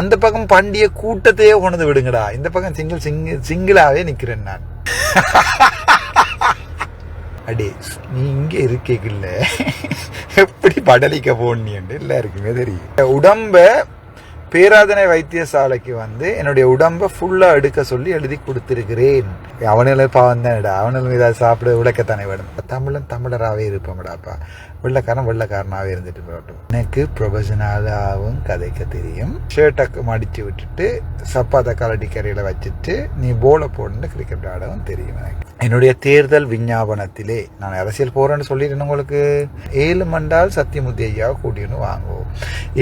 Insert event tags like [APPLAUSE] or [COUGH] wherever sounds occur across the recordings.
அந்த பக்கம் பண்டிய கூட்டத்தையே கொண்டு விடுங்கடா. இந்த பக்கம் சிங்கிள் சிங்கிள் சிங்கிளாவே நிக்கிறேன் நான். அடே நீ இங்க இருக்கேக்கில்ல. எப்படி படலிக்க போனியண்டு? எல்லாருக்குமே தெரியும். உடம்ப பேராதனை வைத்தியசாலைக்கு வந்து என்னுடைய உடம்ப ஃபுல்லா எடுக்க சொல்லி எழுதி கொடுத்துருக்கிறேன். அவனில பாவம் தானடா. அவனிலும் ஏதாவது சாப்பிட விளக்கத்தானே வேணும். தமிழன் தமிழராகவே இருப்போம்டாப்பா வெள்ளக்காரன் வெள்ளக்காரனாகவே இருந்துட்டு போகட்டும். எனக்கு ப்ரொஃபஷனலாகவும் கதைக்க தெரியும். ஷர்ட்டை மடித்து விட்டுட்டு சப்பாத்தை கலட்டி கரையில் வச்சுட்டு நீ போல போடணுன்னு கிரிக்கெட் விளையாடவும் தெரியும் எனக்கு. என்னுடைய தேர்தல் விஞ்ஞாபனத்திலே நான் அரசியல் போகிறேன்னு சொல்லிட்டு உங்களுக்கு. ஏழு மண்டால் சத்தியமுத்தி ஐயா கூட்டின்னு வாங்குவோம்.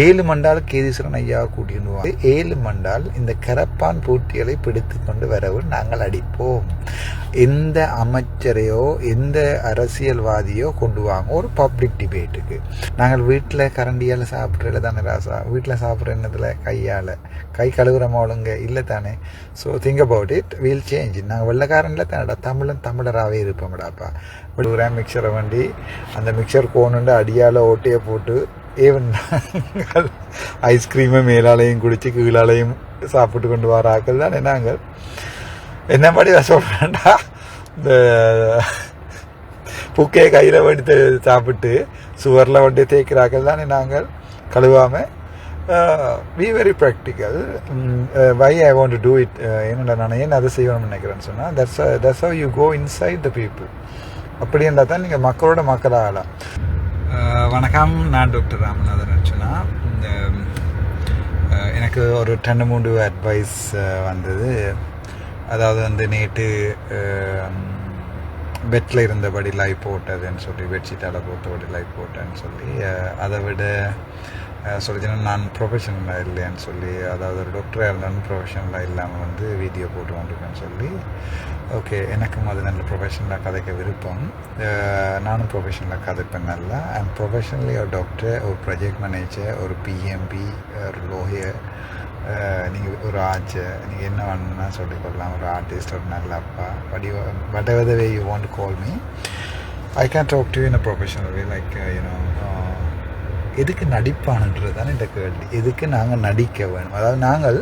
ஏழு மண்டால் கேதீஸ்வரன் ஐயா கூட்டின்னு வாங்க ஏழு மண்டால் இந்த கரப்பான் பூட்டிகளை பிடித்து கொண்டு வரவும் நாங்கள் அடிப்போம். எந்த அமைச்சரையோ எந்த அரசியல்வாதியோ கொண்டு வாங்க. ஒரு பப்ளிக் டிபேட்டுக்கு நாங்கள் வீட்டில் கரண்டியால் சாப்பிட்றதுல தானே ராசா. வீட்டில் சாப்பிட்ற எண்ணத்தில் கையால். கை கழுவுற மாவளுங்க இல்லை தானே. So think about it we'll change நாங்கள் வெள்ளக்காரன்ல தானடா. தமிழன் தமிழராகவே இருப்போம்டாப்பா. ஒரு மிக்சரை வண்டி அந்த மிக்சர் கோணுண்டு அடியால் ஓட்டையை போட்டு ஏவன் ஐஸ்கிரீமை மேலாலையும் குடித்து கீழாலையும் சாப்பிட்டு கொண்டு வர ஆக்கள் தானே நாங்கள். என்ன மாதிரி சொல்கிறேன்டா இந்த புக்கையை கையில் எடுத்து சாப்பிட்டு சுவரில் வண்டி தேய்க்கிறாக்கள் தானே நாங்கள். கழுவாமல் we very practical why I want to do it என்னடா நான் ஏன் அதை செய்யணும்னு நினைக்கிறேன்னு சொன்னால் that's that's how you go inside the people அப்படி இருந்தால் தான் நீங்கள் மக்களோட மக்களாக ஆகலாம் uh, வணக்கம். நான் டாக்டர் ராமநாதன் அர்ச்சனா. இந்த uh, எனக்கு ஒரு ரெண்டு மூன்று அட்வைஸ் uh, வந்தது. அதாவது வந்து நேற்று பெட்டில் um, இருந்தபடி லைவ் போட்டதுன்னு சொல்லி பெட்ஷீட்டால் போட்டபடி லைவ் போட்டேன்னு சொல்லி அதை விட சொல்லிச்சுன்னா நான் ப்ரொஃபஷனலாக இல்லைன்னு சொல்லி அதாவது ஒரு டாக்டராக இருந்தாலும் ப்ரொஃபஷனலாக இல்லாமல் வந்து வீடியோ போட்டு கொண்டிருக்கேன்னு சொல்லி ஓகே எனக்கும் அது நல்ல ப்ரொஃபஷனலாக கதைக்க விருப்பம். நானும் ப்ரொஃபஷனலாக கதைப்பேன் நல்லா ஐம் ப்ரொஃபஷனலி ஒரு டாக்டர் ஒரு ப்ரொஜெக்ட் மேனேஜர் ஒரு பிஎம்பி ஒரு லோயர் நீங்கள் ஒரு ஆச்சு நீங்கள் என்ன வேணும்னா சொல்லிக்கொள்ளலாம் ஒரு ஆர்டிஸ்ட் ஒரு நல்ல அப்பா but whatever the way you want call me I can talk to in a professional way like you know எதுக்கு நடிப்பானுன்றது தானே இந்த கேள்வி. எதுக்கு நாங்கள் நடிக்க வேணும்? அதாவது நாங்கள்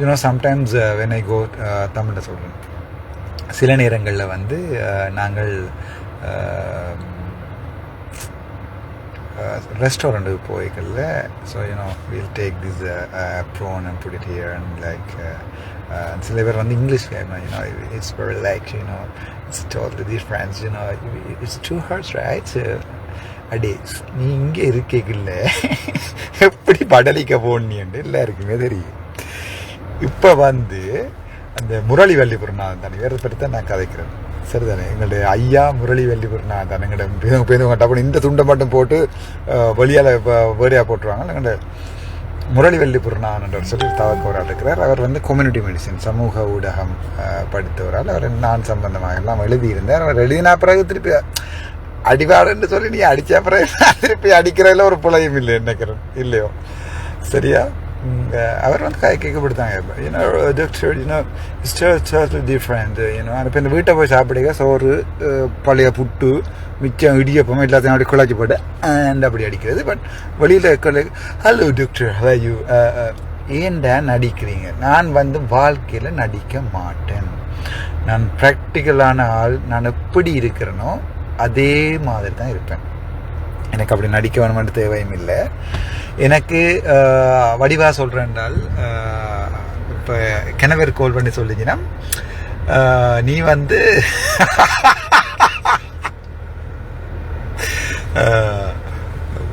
you know sometimes when I go தமிழில் சொல்கிறேன் சில நேரங்களில் வந்து uh, நாங்கள் ரெஸ்டாரண்ட்டுக்கு போய்க்கல so you know will take this prawn and put it here and like சில பேர் வந்து English you know it's like you know it's told these friends you know it's too hurts rights அடே நீ இங்கே இருக்கேக்கில்ல. எப்படி படலிக்க போனியண்டு எல்லாருக்குமே தெரியும். இப்போ வந்து அந்த முரளி வள்ளிபுரநாதன் தானே வேறு பற்றி தான் நான் கதைக்கிறேன். சரிதானே? எங்களுடைய ஐயா முரளி வள்ளிபுரநாதன் தானே எங்களுடைய பேருந்து டப்புனு இந்த துண்டை மட்டும் போட்டு வெளியால் வேறையாக போட்டுருவாங்க எங்களுடைய முரளி வள்ளிபுரணான் சொல்லி தவக்கவரால் இருக்கிறார். அவர் வந்து கம்யூனிட்டி மெடிசின் சமூக ஊடகம் படித்தவரால் அவர் நான் சம்பந்தமாக எல்லாம் எழுதியிருந்தார். அவர் எழுதினா பிறகு திருப்பி அடிவாடுன்னு சொல்லி நீ அடித்த அப்புறம் திருப்பி அடிக்கிறதுல ஒரு புலையும் இல்லை நினைக்கிறேன் இல்லையோ. சரியா? அவர் வந்து கை கேட்கப்படுத்தாங்க ஏன்னா யூனோ டோட்டலி டிஃப்ரெண்ட் யூனோ இப்போ இந்த வீட்டை போய் சாப்பிடுங்க சோறு பழைய புட்டு மிச்சம் இடியப்பம் எல்லாத்தையும் அப்படி குழாச்சி போட்டு அண்ட் அப்படி அடிக்கிறது. பட் வெளியில் ஹலோ டாக்டர் ஹலோ ஏன்டா நடிக்கிறீங்க? நான் வந்து வாழ்க்கையில் நடிக்க மாட்டேன். நான் ப்ராக்டிக்கலான ஆள். நான் எப்படி இருக்கிறேனோ அதே மாதிரி தான் இருப்பேன். எனக்கு அப்படி நடிக்க வேணுமென்று தேவையும் இல்லை. எனக்கு வடிவாக சொல்கிறேன் என்றால் இப்போ கிணவர் கோல் பண்ணி சொல்லிங்கன்னா நீ வந்து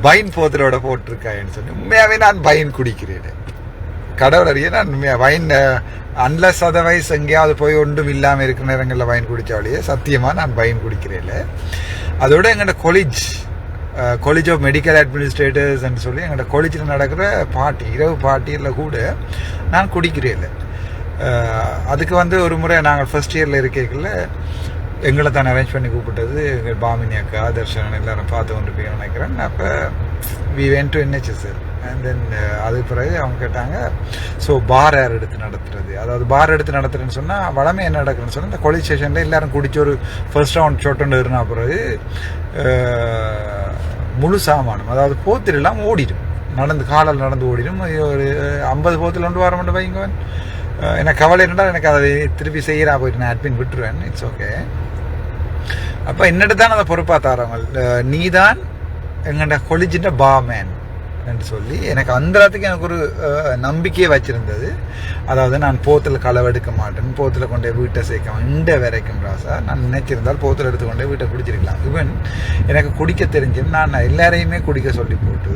பைன் போத்தலோட போட்டிருக்காயின்னு சொல்லி உண்மையாகவே நான் பைன் குடிக்கிறேன். கடவுள் அறிய நான் வைன் அன்லஸ் அதர்வைஸ் எங்கேயாவது போய் ஒன்றும் இல்லாமல் இருக்கிற நேரங்களில் வைன் குடித்தாலேயே சத்தியமாக நான் வைன் குடிக்கிறேன் அதோட எங்களோட கொலிஜ் காலேஜ் ஆஃப் மெடிக்கல் அட்மினிஸ்ட்ரேட்டர்ஸ்ன்னு சொல்லி எங்களோட காலேஜில் நடக்கிற பார்ட்டி இரவு பார்ட்டியில் கூட நான் குடிக்கிறேன் அதுக்கு வந்து ஒரு முறை நாங்கள் ஃபர்ஸ்ட் இயரில் இருக்கைக்குள்ள எங்களை தான் அரேஞ்ச் பண்ணி கூப்பிட்டது. எங்கள் பாமினி அக்கா தர்ஷன் எல்லாரும் பார்த்து கொண்டு போய் நினைக்கிறேன். அப்போ we went to NHS and then அது பிறகு அவங்க கேட்டாங்க ஸோ பார் யார் எடுத்து நடத்துறது. அதாவது பார் எடுத்து நடத்துறேன்னு சொன்னால் வளமே என்ன நடக்குதுன்னு சொன்னால் இந்த கொலிஜ் ஸ்டேஷனில் எல்லாரும் குடிச்சு ஒரு ஃபர்ஸ்ட் ரவுண்ட் சொட்டுன்னு இருந்தா பிறகு uh, முழு சாமானம் அதாவது போத்திரெல்லாம் ஓடிடும். நடந்து காலால் நடந்து ஓடிடும். ஒரு ஐம்பது போத்தில் கொண்டு வர மட்டும் வைங்கவன் எனக்கு கவலை இருந்தால் எனக்கு அதை திருப்பி செய்கிறா போயிட்டு நான் அட்மின் விட்டுருவேன். இட்ஸ் ஓகே அப்போ என்னட்டு தான் அதை பொறுப்பாக தாரவங்க நீ தான் எங்கள்ட கொலிஜின்ற பாமேன் என்று சொல்லி எனக்கு அந்த இடத்துக்கு எனக்கு ஒரு நம்பிக்கையை வச்சுருந்தது. அதாவது நான் போத்தில் களவெடுக்க மாட்டேன். போத்தில் கொண்டே வீட்டை சேர்க்க இந்த வரைக்கும் ராசா நான் நினைச்சிருந்தால் போத்தில் எடுத்துக்கொண்டே வீட்டை குடிச்சிருக்கலாம். ஈவன் எனக்கு குடிக்க தெரிஞ்சு நான் எல்லாரையுமே குடிக்க சொல்லி போட்டு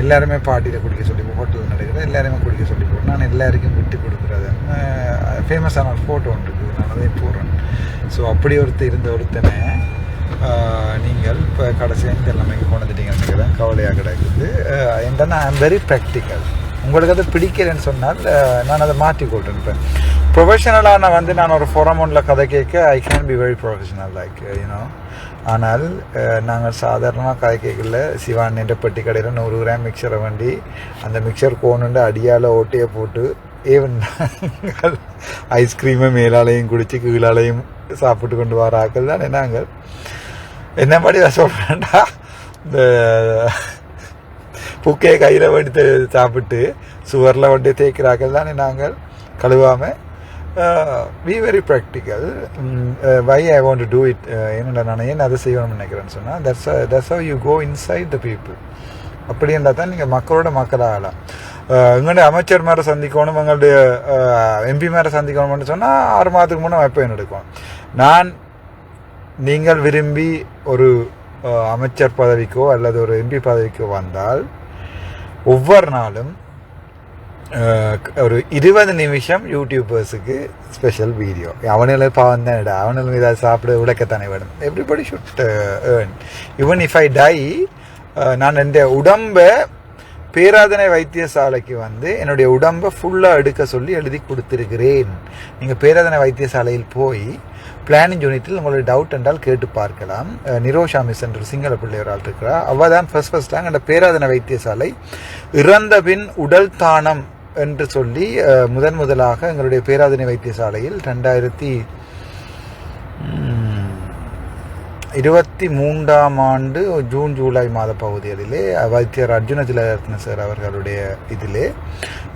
எல்லாருமே பாட்டியில் குடிக்க சொல்லி ஹோட்டலில் நடக்குது எல்லாருமே குடிக்க சொல்லி போட்டு நான் எல்லாருக்கும் விட்டு கொடுக்குறது. ஃபேமஸான ஒரு ஃபோட்டோ ஒன்று இருக்குது. நான் அதே போடுறேன். ஸோ அப்படி ஒருத்தர் இருந்த ஒருத்தனை நீங்கள் இப்போ கடைசியாக இந்த எல்லாமே கொண்டு வந்துட்டீங்கன்னு நினைக்கிறேன். கவலையாக கிடைக்குது. என்னன்னா ஐ எம் வெரி ப்ராக்டிக்கல் உங்களுக்கு அது பிடிக்கலைன்னு சொன்னால் நான் அதை மாற்றி கொள்றேன். இப்போ ப்ரொஃபஷனலாக நான் வந்து நான் ஒரு ஃபோரமோனில் கதை கேட்க I can be very professional like you know ஆனால் நாங்கள் சாதாரணமாக கதை கேட்கல. சிவான் என்ற பெட்டி கடையில் நூறு கிராம் மிக்சரை வண்டி அந்த மிக்சர் கோணுண்டு அடியால் ஓட்டையை போட்டு ஏவன் நாங்கள் ஐஸ்கிரீமை மேலாலையும் குடித்து கீழாலையும் சாப்பிட்டு கொண்டு வர ஆக்கள் தானே நாங்கள். என்ன மாதிரி நான் சொல்கிறேன்டா இந்த புக்கையை கையில் எடுத்து சாப்பிட்டு சுவரில் வண்டி தேய்க்கிறார்கள் தானே நாங்கள் கழுவாமல் we very practical why I want to do it என்னடா நான் ஏன் அதை செய்யணும்னு நினைக்கிறேன்னு சொன்னால் that's that's how you go inside the people அப்படி இருந்தால் தான் நீங்கள் மக்களோட மக்களாகலாம் எங்களுடைய அமைச்சர் மேலே சந்திக்கணும் எங்களுடைய எம்பி மேலே சந்திக்கணும்னு சொன்னால் ஆறு மாதத்துக்கு முன்னே வைப்பேன் எடுக்கும் நான் நீங்கள் விரும்பி ஒரு அமைச்சர் பதவிக்கோ அல்லது ஒரு எம்பி பதவிக்கோ வந்தால் ஒவ்வொரு நாளும் ஒரு இருபது நிமிஷம் யூடியூபர்ஸுக்கு ஸ்பெஷல் வீடியோ அவனுல பாவம் தான் அவனும் இதை சாப்பிட உழைக்கத்தானே வேணும்? Everybody should earn even if I die நான் என் உடம்பை பேராதனை வைத்தியசாலைக்கு வந்து என்னுடைய உடம்பை ஃபுல்லாக எடுக்க சொல்லி எழுதி கொடுத்துருக்கிறேன். நீங்கள் பேராதனை வைத்தியசாலையில் போய் பிளானிங் யூனிட்டில் உங்களுடைய டவுட் என்றால் கேட்டு பார்க்கலாம். நிரோஷா மிஸ் என்ற சிங்கள பிள்ளை இருக்கிறார் ஆள் அவள் தான் ஃபர்ஸ்ட் ஃபர்ஸ்டாக அந்த பேராதனை வைத்தியசாலை. இறந்த பின் உடல் தானம் என்று சொல்லி முதன் முதலாக எங்களுடைய பேராதனை வைத்தியசாலையில் ரெண்டாயிரத்தி இருபத்தி மூன்றாம் ஆண்டு ஜூன் ஜூலை மாத பகுதிகளிலே வைத்தியர் அர்ஜுன திலரத்ன சார் அவர்களுடைய இதிலே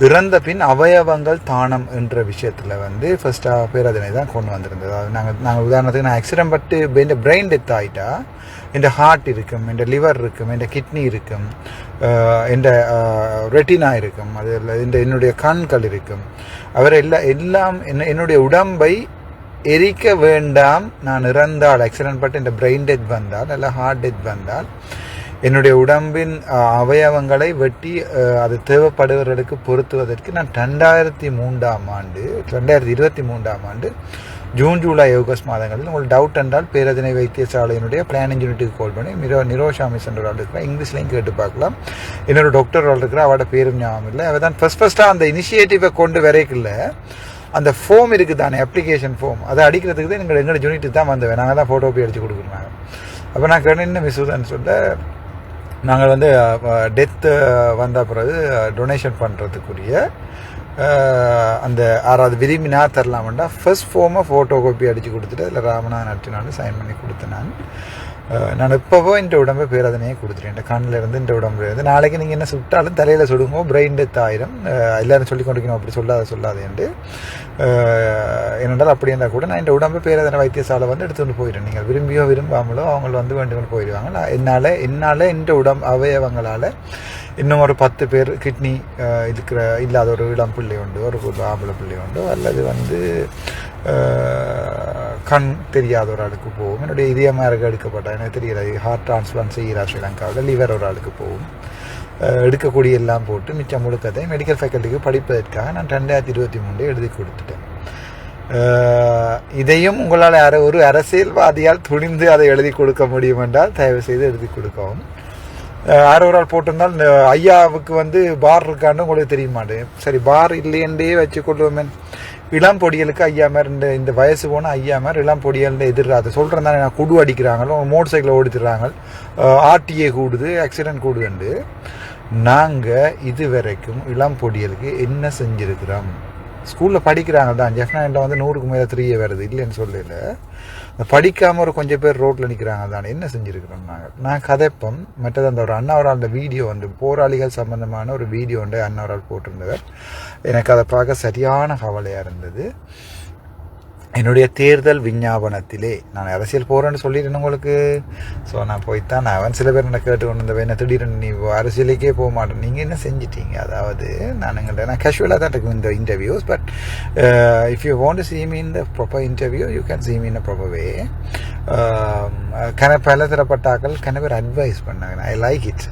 இறந்த பின் அவயவங்கள் தானம் என்ற விஷயத்தில் வந்து ஃபர்ஸ்ட்டாக பேரதனை தான் கொண்டு வந்திருந்தது. அது நாங்கள் நாங்கள் உதாரணத்துக்கு நான் ஆக்சிடென்ட் பட்டு என் பிரெயின் டெத் ஆகிட்டா என் ஹார்ட் இருக்கும் என் லிவர் இருக்கும் என் கிட்னி இருக்கும் என் ரெட்டினா இருக்கும் அது இந்த என்னுடைய கண்கள் இருக்கும். அவர் எல்லா எல்லாம் என்ன என்னுடைய உடம்பை எரிக்க வேண்டாம். நான் இறந்தால் ஆக்சிடென்ட் பட்டு இந்த பிரெயின் டெத் வந்தால் இல்லை ஹார்ட் டெத் வந்தால் என்னுடைய உடம்பின் அவயவங்களை வெட்டி அது தேவைப்படுவர்களுக்கு பொருத்துவதற்கு நான் ரெண்டாயிரத்தி மூன்றாம் ஆண்டு ரெண்டாயிரத்தி இருபத்தி மூன்றாம் ஆண்டு ஜூன் ஜூலை ஆகஸ்ட் மாதங்களில் உங்களுக்கு டவுட் என்றால் பேரதினை வைத்தியசாலையினுடைய பிளானிங் யூனிட்டுக்கு கால் பண்ணி மிரோ நிரோஷாமி சென்ற ஆள் இருக்கிறா இங்கிலீஷ்லையும் கேட்டு பார்க்கலாம். இன்னொரு டாக்டர் ஆள் இருக்கிறா அவட பேரும் ஞாபகம் இல்லை. அவள் தான் ஃபர்ஸ்ட் ஃபர்ஸ்ட்டாக அந்த இனிஷியேட்டிவை கொண்டு வரைக்கல அந்த ஃபோம் இருக்குது தானே அப்ளிகேஷன் ஃபோம் அதை அடிக்கிறதுக்கு தான் எங்கள் எங்களோட யூனிட்டுக்கு தான் வந்தேன் நாங்கள் தான் ஃபோட்டோ போய் அடிச்சு கொடுக்குறாங்க அப்போ நான் கேட்டேன் என்ன மிஸ்ஸுன்னு சொல்ல நாங்கள் வந்து டெத்து வந்த பிறகு டொனேஷன் பண்ணுறதுக்குரிய அந்த ஆறாவது விரும்பினா தரலாமண்டா ஃபர்ஸ்ட் ஃபோமாக ஃபோட்டோ காப்பி அடித்து கொடுத்துட்டு அதில் ராமநாதன் அர்ச்சனான்னு சைன் பண்ணி கொடுத்தேன் நான். நான் எப்போவோ இந்த உடம்பு பேரதனையே கொடுத்துட்டேன். இந்த கண்ணில் இருந்து இந்த உடம்புல இருந்து நாளைக்கு நீங்கள் என்ன சுட்டாலும் தலையில் சுடுங்க பிரெயின் டெத் ஆயிரும். எல்லாரும் சொல்லி கொண்டிருக்கணும் அப்படி சொல்லாத சொல்லாதேன்ட்டு. என்னென்றால் அப்படி இருந்தால் கூட நான் இந்த உடம்பு பேரதனை வைத்தியசாலை வந்து எடுத்துகிட்டு போயிடுறேன். நீங்கள் விரும்பியோ விரும்பாமலோ அவங்க வந்து வேண்டுமென்று போயிடுவாங்க. நான் என்னால் என்னால் இந்த உடம்பு அவயவங்களால் இன்னும் ஒரு பத்து பேர் கிட்னி இருக்கிற இல்லாத ஒரு இளம் பிள்ளை உண்டு ஒரு ஆம்பளை பிள்ளை உண்டு அல்லது வந்து கண் தெரியாத ஒரு ஆளுக்கு போகும். என்னுடைய இதயமாக இருக்க எடுக்கப்பட்ட எனக்கு தெரியாது ஹார்ட் டிரான்ஸ்பிளான்ட் செய்கிறா ஸ்ரீலங்காவில் லிவர் ஒரு ஆளுக்கு போகும் எடுக்கக்கூடிய எல்லாம் போட்டு மிச்சம் முழுக்கத்தை மெடிக்கல் ஃபேக்கல்ட்டிக்கு படிப்பதற்காக நான் ரெண்டாயிரத்தி இருபத்தி மூணு எழுதி கொடுத்துட்டேன். இதையும் உங்களால் அர ஒரு அரசியல்வாதியால் துணிந்து அதை எழுதி கொடுக்க முடியும் என்றால் தயவு செய்து எழுதி கொடுக்கவும். அறுபதால் போட்டிருந்தால் இந்த ஐயாவுக்கு வந்து பார் இருக்கான்னு உங்களுக்கு தெரிய மாட்டேன் சரி பார் இல்லையண்டே வச்சு கொள்வோமே இளம் பொடியலுக்கு ஐயா மாதிரி இந்த இந்த வயசு போன ஐயா மாதிரி இளம் பொடியல் எதிர்த்து அதை சொல்கிறேன் தானே நான் குடு அடிக்கிறாங்களோ மோட்டர் சைக்கிளை ஓடித்துறாங்க ஆர்டிஏ கூடுது ஆக்சிடென்ட் கூடுதுண்டு. நாங்கள் இது வரைக்கும் இளம் பொடியலுக்கு என்ன செஞ்சுருக்கிறோம்? ஸ்கூலில் படிக்கிறாங்க தான் ஜெஃப்னாயில் வந்து நூறுக்கு மேலே த்ரீயே வருது இல்லைன்னு சொல்லல. படிக்காமல் ஒரு கொஞ்சம் பேர் ரோட்டில் நிற்கிறாங்க தான் என்ன செஞ்சுருக்கிறோம் நாங்கள் நான் கதைப்பம். மற்றது அந்த ஒரு அண்ணாவரால் அந்த வீடியோ வந்து போராளிகள் சம்மந்தமான ஒரு வீடியோ வந்து அண்ணாவரால் போட்டிருந்தவர். எனக்கு அதை பார்க்க சரியான கவலையாக இருந்தது. என்னுடைய தேர்தல் விஞ்ஞாபனத்திலே நான் அரசியல் போகிறேன்னு சொல்லிடுறேன் உங்களுக்கு. ஸோ நான் போய்த்தான் நான் அவன் சில பேர் என்ன கேட்டு கொண்டு வந்த என்ன திடீர்னு நீ அரசியலுக்கே போக மாட்டேன் நீங்கள் என்ன செஞ்சிட்டீங்க? அதாவது நான் எங்கள்கிட்ட நான் கேஷுவலாக தான் இருக்கும் இந்த interviews but if you want see me the proper interview you can see me in proper way கன பல தரப்பட்டாக்கள் கன பேர் அட்வைஸ் பண்ணாங்க. ஐ லைக் இட்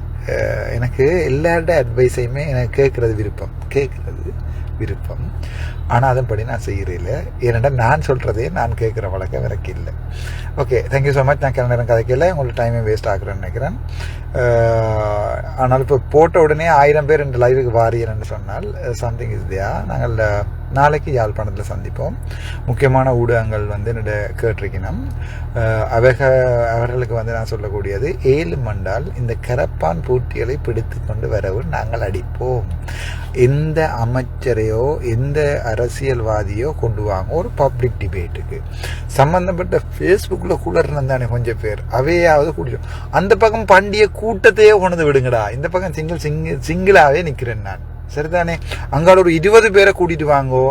எனக்கு எல்லாரோட அட்வைஸையுமே எனக்கு கேட்குறது விருப்பம். கேட்குறது விருப்பம். ஆனால் அதன்படி நான் செய்கிறேன் ஏனென்றால் நான் சொல்கிறதே நான் கேட்குற வழக்கம் எனக்கு இல்லை. ஓகே தேங்க்யூ ஸோ மச் நான் கிளம்ப நேரம் கதைக்கல உங்களுக்கு டைமே வேஸ்ட் ஆகுறேன்னு நினைக்கிறேன். ஆனால் இப்போ போட்ட உடனே ஆயிரம் பேர் இந்த லைவுக்கு வாரியர்னு சொன்னால் சம்திங் இஸ் தியா நாங்கள் நாளைக்கு யாழ்ப்பாணத்தில் சந்திப்போம். முக்கியமான ஊடகங்கள் வந்து என்னோட கேட்டிருக்கணும் அவக அவர்களுக்கு வந்து நான் சொல்லக்கூடியது ஏழு மண்டால் இந்த கரப்பான் பூட்டிகளை பிடித்து கொண்டு வரவும் நாங்கள் அடிப்போம். எந்த அமைச்சரையோ எந்த அரசியல்வாதியோ கொண்டு வாங்க ஒரு பப்ளிக் டிபேட்டுக்கு சம்பந்தப்பட்ட ஃபேஸ்புக்கில் கூட இருந்தானே கொஞ்சம் பேர். அவையாவது கூட்டிடும் அந்த பக்கம் பண்டிய கூட்டத்தையே கொண்டு விடுங்கடா. இந்த பக்கம் சிங்கிள் சிங்கிள் சிங்கிளாகவே நிற்கிறேன் நான். சரிதானே? அங்கால ஒரு இருபது பேரை கூட்டிட்டு வாங்கோ.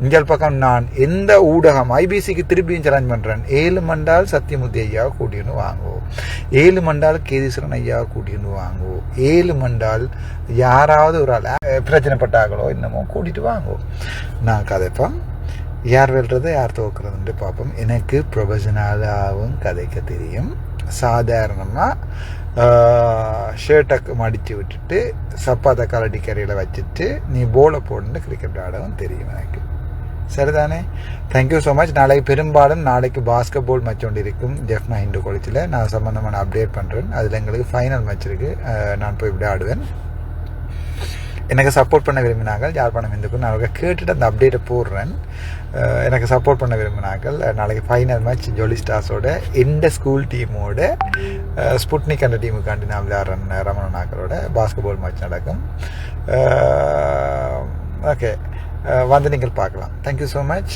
இங்கே பக்கம் நான் எந்த ஊடகம் ஐபிசிக்கு திருப்பியும் சேலஞ்ச் பண்ணுறேன் ஏழு மண்டால் சத்தியமூர்த்தி ஐயாவை கூட்டின்னு வாங்கோ. ஏழு மண்டால் கேதீஸ்வரன் ஐயாவை கூட்டின்னு வாங்கோ. ஏழு மண்டால் யாராவது ஒரு ஆள் பிரச்சனைப்பட்டாங்களோ என்னமோ கூட்டிட்டு வாங்கோ. நான் கதைப்பேன் யார் வெல்றது யார் தோக்குறதுன்ட்டு பார்ப்போம். எனக்கு ப்ரொஃபஷனலாகவும் கதைக்க தெரியும். சாதாரணமாக ஷர்ட்டை மடித்து விட்டுட்டு சப்பாத்தை கலட்டி கரையில் வச்சுட்டு நீ போலை போட்டு கிரிக்கெட் ஆடவும் தெரியும் எனக்கு. சரிதானே? தேங்க்யூ ஸோ மச் நாளைக்கு பெரும்பாலும் நாளைக்கு பாஸ்கெட் பால் மேட்ச் ஒன்று இருக்கும். ஜெஃப்னா ஹிண்டு காலேஜில் நான் சம்மந்தமான அப்டேட் பண்ணுறேன் அதில் எங்களுக்கு ஃபைனல் மேட்ச் இருக்குது நான் போய் இப்படி ஆடுவேன் எனக்கு சப்போர்ட் பண்ண விரும்பினார்கள். யாழ்ப்பாணம் இந்துக்கும் நான் அவர்கள் கேட்டுட்டு அந்த அப்டேட்டை போடுறேன். எனக்கு சப்போர்ட் பண்ண விரும்பினார்கள். நாளைக்கு ஃபைனல் மேட்ச் ஜோலி ஸ்டார்ஸோட எந்த ஸ்கூல் டீமோட ஸ்புட்னிக் அந்த டீமுக்காண்டி நான் விளையாடுறேன் ரமணனாக்களோட பாஸ்கெட் பால் மேட்ச் நடக்கும். ஓகே வந்து நீங்கள் பார்க்கலாம். தேங்க்யூ ஸோ மச்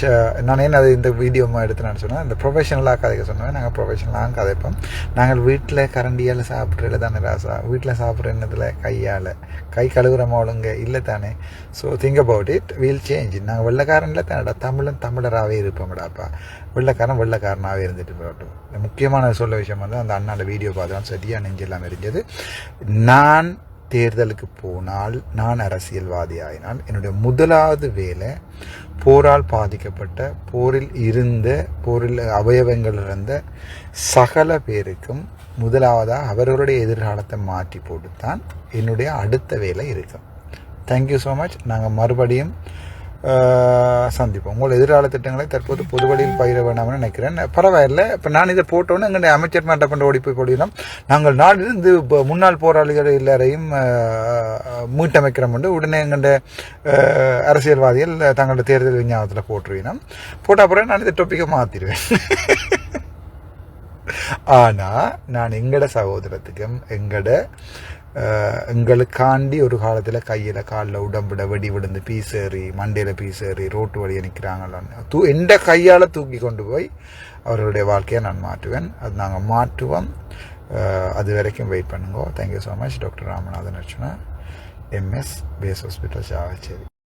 நான் என்ன அது இந்த வீடியோ எடுத்து நான் சொன்னேன் இந்த ப்ரொஃபஷனலாக கதைக்க சொன்னேன் நாங்கள் ப்ரொஃபஷனலாக கதைப்போம். நாங்கள் வீட்டில் கரண்டியால் சாப்பிட்றதுல தானே ராசா. வீட்டில் சாப்பிட்ற என்னதில் கையால் கை கழுவுறமா ஒழுங்க இல்லை தானே. So think about it we'll change நாங்கள் வெள்ளக்காரனில் தானடா. தமிழன் தமிழராகவே இருப்போம்டாப்பா வெள்ளக்காரன் வெள்ளக்காரனாகவே இருந்துட்டு போகட்டும். முக்கியமான சொல்ல விஷயம் வந்து அந்த அண்ணாவில் வீடியோ பார்த்தோம் சரியாக நெஞ்செல்லாம் இருந்தது நான் தேர்தலுக்கு போனால் நான் அரசியல்வாதியாயினால் என்னுடைய முதலாவது வேலை போரால் பாதிக்கப்பட்ட போரில் இருந்த போரில் அவயவங்கள் இருந்த சகல பேருக்கும் முதலாவதாக அவர்களுடைய எதிர்காலத்தை மாற்றி போட்டுத்தான் என்னுடைய அடுத்த வேலை இருக்கும். தேங்க்யூ ஸோ மச் நாங்கள் மறுபடியும் சந்திப்போம். உங்கள் எதிர்கால திட்டங்களை தற்போது பொது வழியில் பயிர வேண்டாம்னு நினைக்கிறேன். பரவாயில்ல. இப்போ நான் இதை போட்டோன்னு எங்கள் அமைச்சர் மாட்ட பண்ண ஓடி போய் போடுகிறோம் நாங்கள் நாட்டிலிருந்து முன்னாள் போராளிகள் எல்லாரையும் மீட்டமைக்கிறோம் என்று உடனே எங்கள்ட அரசியல்வாதிகள் தங்களுடைய தேர்தல் விஞ்ஞாபனத்தில் போட்டுருவினோம். போட்ட அப்புறம் நான் இந்த டொப்பிக்கை மாற்றிடுவேன் [LAUGHS] ஆனால் நான் எங்கட சகோதரத்துக்கும் எங்கட எங்களுக்காண்டி ஒரு காலத்தில் கையில் காலில் உடம்புட வெடி விழுந்து பீசேறி மண்டையில் பீசேறி ரோட்டு வழியை நிற்கிறாங்களோன்னு தூ எந்த கையால் தூக்கி கொண்டு போய் அவர்களுடைய வாழ்க்கையை நான் மாற்றுவேன். அது நாங்கள் மாற்றுவோம். அது வரைக்கும் வெயிட் பண்ணுங்க. Thank you so much doctor Ramanathan Archana MS base hospital Chavakachcheri